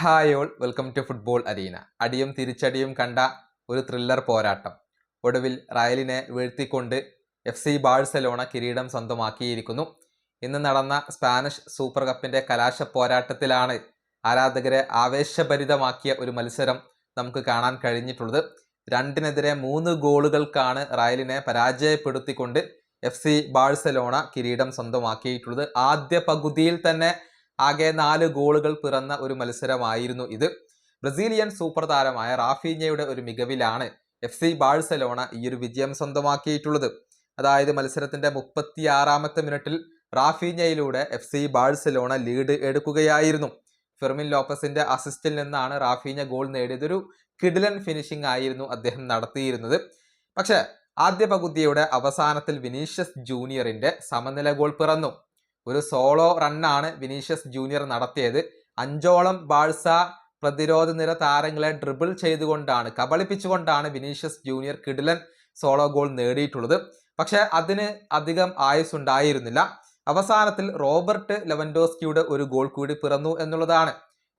Hi all welcome to football arena. അടിയും തിരിച്ചടിയും കണ്ട ഒരു ത്രില്ലർ പോരാട്ടം. ഒടുവിൽ റയലിനെ വീഴ്ത്തിക്കൊണ്ട് എഫ് സി ബാഴ്സലോണ കിരീടം സ്വന്തമാക്കിയിരിക്കുന്നു. ഇന്ന് നടന്ന സ്പാനിഷ് സൂപ്പർ കപ്പിന്റെ കലാശ പോരാട്ടത്തിലാണ് ആരാധകരെ ആവേശഭരിതമാക്കിയ ഒരു മത്സരം നമുക്ക് കാണാൻ കഴിഞ്ഞിട്ടുള്ളത്. രണ്ടിനെതിരെ മൂന്ന് ഗോളുകൾക്കാണ് റയലിനെ പരാജയപ്പെടുത്തിക്കൊണ്ട് എഫ് സി ബാഴ്സലോണ കിരീടം സ്വന്തമാക്കിയിട്ടുള്ളത്. ആദ്യ പകുതിയിൽ തന്നെ ആകെ നാല് ഗോളുകൾ പിറന്ന ഒരു മത്സരമായിരുന്നു ഇത്. ബ്രസീലിയൻ സൂപ്പർ താരമായ റാഫീഞ്ഞയുടെ ഒരു മികവിലാണ് എഫ് സി ബാഴ്സലോണ ഈ ഒരു വിജയം സ്വന്തമാക്കിയിട്ടുള്ളത്. അതായത് മത്സരത്തിന്റെ മുപ്പത്തിയാറാമത്തെ മിനിറ്റിൽ റാഫീഞ്ഞയിലൂടെ എഫ് സി ബാഴ്സലോണ ലീഡ് എടുക്കുകയായിരുന്നു. ഫെർമിൻ ലോപ്പസിന്റെ അസിസ്റ്റിൽ നിന്നാണ് റാഫീഞ്ഞ ഗോൾ നേടിയത്. ഒരു കിഡിലൻ ഫിനിഷിംഗ് ആയിരുന്നു അദ്ദേഹം നടത്തിയിരുന്നത്. പക്ഷേ ആദ്യ പകുതിയുടെ അവസാനത്തിൽ വിനീഷ്യസ് ജൂനിയറിന്റെ സമനില ഗോൾ പിറന്നു. ഒരു സോളോ റണ്ണാണ് വിനീഷ്യസ് ജൂനിയർ നടത്തിയത്. അഞ്ചോളം ബാഴ്സ പ്രതിരോധ നിര താരങ്ങളെ ഡ്രിബിൾ ചെയ്തുകൊണ്ടാണ് കബളിപ്പിച്ചുകൊണ്ടാണ് വിനീഷ്യസ് ജൂനിയർ കിഡിലൻ സോളോ ഗോൾ നേടിയിട്ടുള്ളത്. പക്ഷേ അതിന് അധികം ആയുസ് ഉണ്ടായിരുന്നില്ല അവസാനത്തിൽ റോബർട്ട് ലെവൻഡോസ്കിയുടെ ഒരു ഗോൾ കൂടി പിറന്നു എന്നുള്ളതാണ്.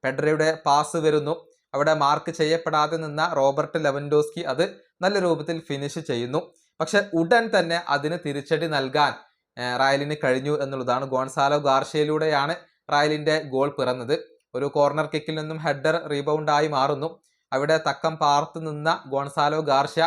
പെഡ്രയുടെ പാസ് വരുന്നു. അവിടെ മാർക്ക് ചെയ്യപ്പെടാതെ നിന്ന റോബർട്ട് ലെവൻഡോസ്കി അത് നല്ല രൂപത്തിൽ ഫിനിഷ് ചെയ്യുന്നു. പക്ഷെ ഉടൻ തന്നെ അതിന് തിരിച്ചടി നൽകാൻ റയലിന് കഴിഞ്ഞു എന്നുള്ളതാണ്. ഗോൺസാലോ ഗാർഷയിലൂടെയാണ് റായലിന്റെ ഗോൾ പിറന്നത്. ഒരു കോർണർ കിക്കിൽ നിന്നും ഹെഡർ റീബൗണ്ടായി മാറുന്നു. അവിടെ തക്കം പാർത്ത് നിന്ന ഗോൺസാലോ ഗാർഷ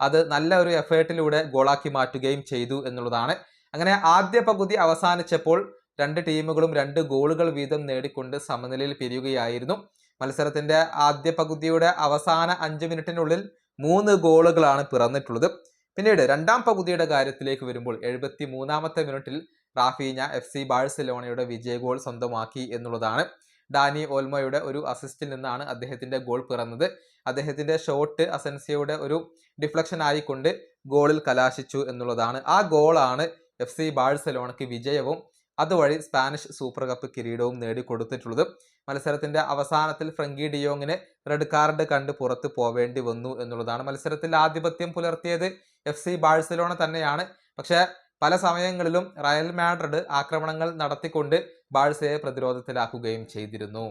അത് നല്ല ഒരു എഫേർട്ടിലൂടെ ഗോളാക്കി മാറ്റുകയും ചെയ്തു എന്നുള്ളതാണ്. അങ്ങനെ ആദ്യ പകുതി അവസാനിച്ചപ്പോൾ രണ്ട് ടീമുകളും രണ്ട് ഗോളുകൾ വീതം നേടിക്കൊണ്ട് സമനിലയിൽ പിരിയുകയായിരുന്നു. മത്സരത്തിന്റെ ആദ്യ പകുതിയുടെ അവസാന അഞ്ച് മിനിറ്റിനുള്ളിൽ മൂന്ന് ഗോളുകളാണ് പിറന്നിട്ടുള്ളത്. പിന്നീട് രണ്ടാം പകുതിയുടെ കാര്യത്തിലേക്ക് വരുമ്പോൾ എഴുപത്തി മൂന്നാമത്തെ മിനിറ്റിൽ റാഫീഞ്ഞ എഫ് സി ബാഴ്സലോണയുടെ വിജയ ഗോൾ സ്വന്തമാക്കി എന്നുള്ളതാണ്. ഡാനി ഓൽമോയുടെ ഒരു അസിസ്റ്റിൽ നിന്നാണ് അദ്ദേഹത്തിന്റെ ഗോൾ പിറന്നത്. അദ്ദേഹത്തിന്റെ ഷോട്ട് അസൻസിയയുടെ ഒരു ഡിഫ്ലക്ഷൻ ആയിക്കൊണ്ട് ഗോളിൽ കലാശിച്ചു എന്നുള്ളതാണ്. ആ ഗോളാണ് എഫ് സി ബാഴ്സലോണയ്ക്ക് വിജയവും അതുവഴി സ്പാനിഷ് സൂപ്പർ കപ്പ് കിരീടവും നേടിക്കൊടുത്തിട്ടുള്ളത്. മത്സരത്തിന്റെ അവസാനത്തിൽ ഫ്രങ്കി ഡിയോങ്ങിന് റെഡ് കാർഡ് കണ്ട് പുറത്ത് പോവേണ്ടി വന്നു എന്നുള്ളതാണ് മത്സരത്തിൽ ആധിപത്യം പുലർത്തിയത്. എഫ് സി ബാഴ്സലോണ തന്നെയാണ്. പക്ഷേ പല സമയങ്ങളിലും റയൽ മാഡ്രിഡ് ആക്രമണങ്ങൾ നടത്തിക്കൊണ്ട് ബാഴ്സയെ പ്രതിരോധത്തിലാക്കുകയും ചെയ്തിരുന്നു.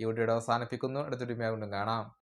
ഈ വീഡിയോ അവസാനിപ്പിക്കുന്നു. അടുത്തൊരു കാണാം.